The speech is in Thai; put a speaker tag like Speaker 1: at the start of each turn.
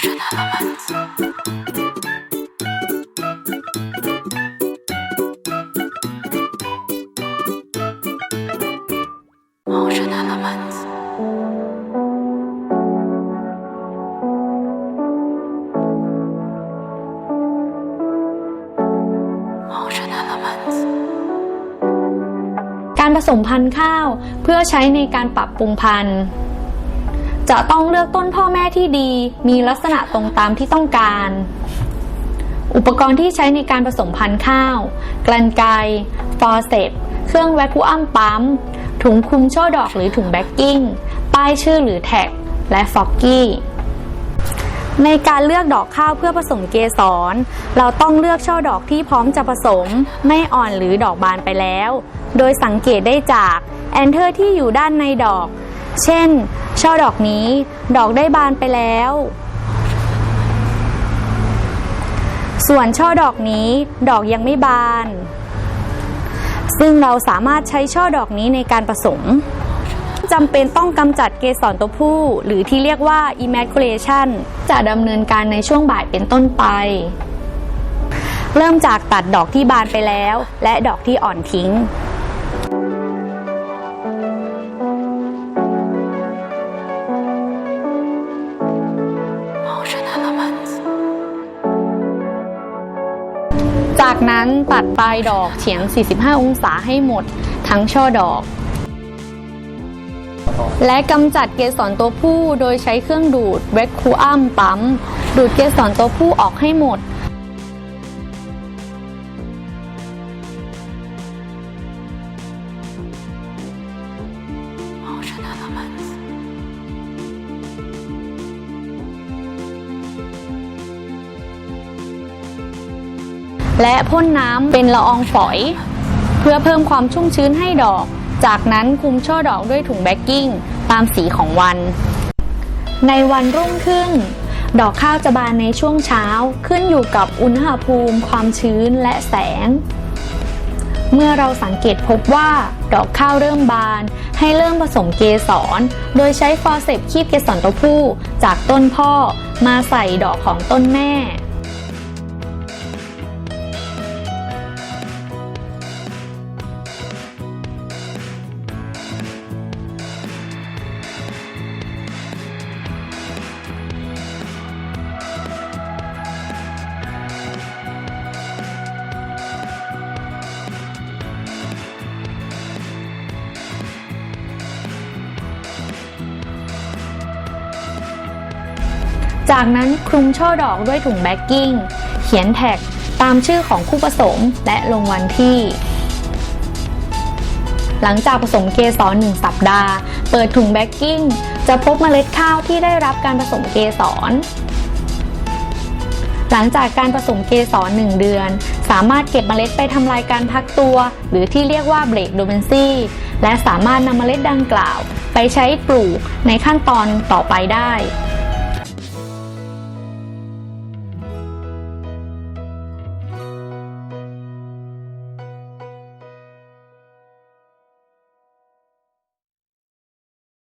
Speaker 1: Motion Elements. Motion Elements. Motion Elements.
Speaker 2: การผสมพันธุ์ข้าวเพื่อใช้ในการปรับปรุงพันธุ์ จะต้องเลือกต้นพ่อแม่ที่ดี มีลักษณะตรงตามที่ต้องการ อุปกรณ์ที่ใช้ในการผสมพันธุ์ข้าวกรรไกฟอร์เซปเครื่องแวคคูอัมปั๊ม ถุงคลุมช่อดอกหรือถุงแบ็กกิ้ง ป้ายชื่อหรือแท็ก และฟอกกี้ในการเลือกดอกข้าวเพื่อผสมเกสร เราต้องเลือกช่อดอกที่พร้อมจะผสม ไม่อ่อนหรือดอกบานไปแล้ว โดยสังเกตได้จากแอนเทอร์ที่อยู่ด้านในดอก เช่น ช่อดอกนี้ดอกได้บานไปแล้ว ส่วนช่อดอกนี้ ดอกยังไม่บาน ซึ่งเราสามารถใช้ช่อดอกนี้ในการผสมจำเป็นต้องกำจัดเกสรตัวผู้ หรือที่เรียกว่า emasculation จะดำเนินการในช่วงบ่ายเป็นต้นไป เริ่มจากตัดดอกที่บานไปแล้ว และดอกที่อ่อนทิ้ง จากนั้นตัดปลายดอกเฉียง 45 องศาให้หมดทั้งช่อดอก และกำจัดเกสรตัวผู้โดยใช้เครื่องดูดเวคคูอัมปั๊ม ดูดเกสรตัวผู้ออกให้หมด และพ่นน้ำเป็นละอองฝอย เพื่อเพิ่มความชุ่มชื้นให้ดอก จากนั้นคลุมช่อดอกด้วยถุงแบ็กกิ้ง ตามสีของวัน ในวันรุ่งขึ้น ดอกข้าวจะบานในช่วงเช้าขึ้นอยู่กับอุณหภูมิ ความชื้นและแสง เมื่อเราสังเกตพบว่า ดอกข้าวเริ่มบาน ให้เริ่มผสมเกสร โดยใช้ฟอร์เซปคีบเกสรตัวผู้ จากต้นพ่อมาใส่ดอกของต้นแม่ จากนั้นคลุมช่อดอกด้วยถุงแบ็กกิ้ง เขียนแท็กตามชื่อของคู่ผสมและลงวันที่ หลังจากผสมเกสรหนึ่งสัปดาห์ เปิดถุงแบ็กกิ้ง จะพบเมล็ดข้าวที่ได้รับการผสมเกสร หลังจากการผสมเกสร1เดือน สามารถเก็บเมล็ดไปทำลายการพักตัว หรือที่เรียกว่าเบรกโดเมนซีและสามารถนำเมล็ดดังกล่าว ไปใช้ปลูกในขั้นตอนต่อไปได้